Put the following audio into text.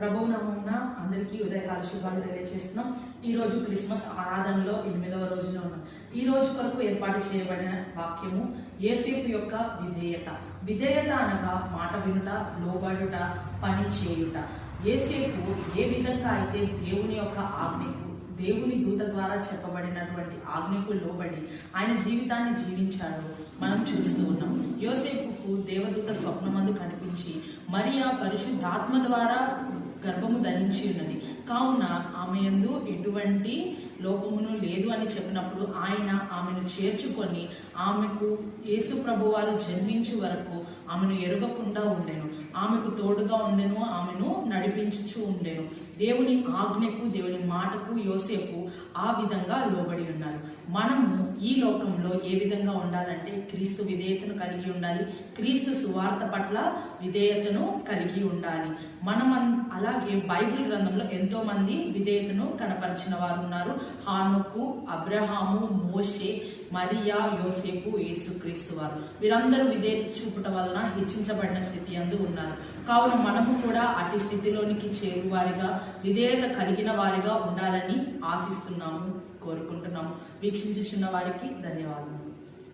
ప్రభు నమూన అందరికీ ఉదయకాల శుభాలు తెలియజేస్తున్నాం ఈ రోజు క్రిస్మస్ ఆరాధనలో ఎనిమిదవ రోజులో ఉన్నాం. ఈ రోజు కొరకు ఏర్పాటు చేయబడిన వాక్యము ఏసేపు యొక్క విధేయత. విధేయత అనగా మాట వినుట లోబడుట పని చేయుట. యేసేపు ఏ విధంగా అయితే దేవుని యొక్క ఆజ్ఞకు దేవుని దూత ద్వారా చెప్పబడినటువంటి ఆజ్ఞకు లోబడి ఆయన జీవితాన్ని జీవించాడు మనం చూస్తూ ఉన్నాం. యోసేపుకు దేవదూత స్వప్నమందు కనిపించి మరియా పరిశుద్ధాత్మ ద్వారా గర్భము ధరించి ఉన్నది. కావున ఆమె యందు ఎటువంటి లోపమును లేదు అని చెప్పినప్పుడు ఆయన ఆమెను చేర్చుకొని ఆమెకు యేసు ప్రభు వారు జన్మించు వరకు ఆమెను ఎరగకుండా ఉండెను. ఆమెకు తోడుగా ఉండెను నడిపించుచూ ఉండేను. దేవుని ఆజ్ఞకు దేవుని మాటకు యోసేపు ఆ విధంగా లోబడి ఉన్నారు మనము ఈ లోకంలో ఏ విధంగా ఉండాలంటే క్రీస్తు విధేయతను కలిగి ఉండాలి. క్రీస్తు సువార్త పట్ల విధేయతను కలిగి ఉండాలి. మనం అన్- అలాగే బైబిల్ గ్రంథంలో ఎంతో మంది విధేయతను కనపరిచిన వారు ఉన్నారు. హానుకు అబ్రహాము మోషే మరియా యోసేపు యేసుక్రీస్తు వారు. వీరందరూ విధేయత చూపుట వలన హెచ్చించబడిన స్థితి అందు ఉన్నారు. కావున మనము కూడా అటు స్థితిలోనికి చేరువారిగా విధేయత కలిగిన వారిగా ఉండాలని ఆశిస్తున్నాము కోరుకుంటున్నాము. వీక్షించుచున్న వారికి ధన్యవాదాలు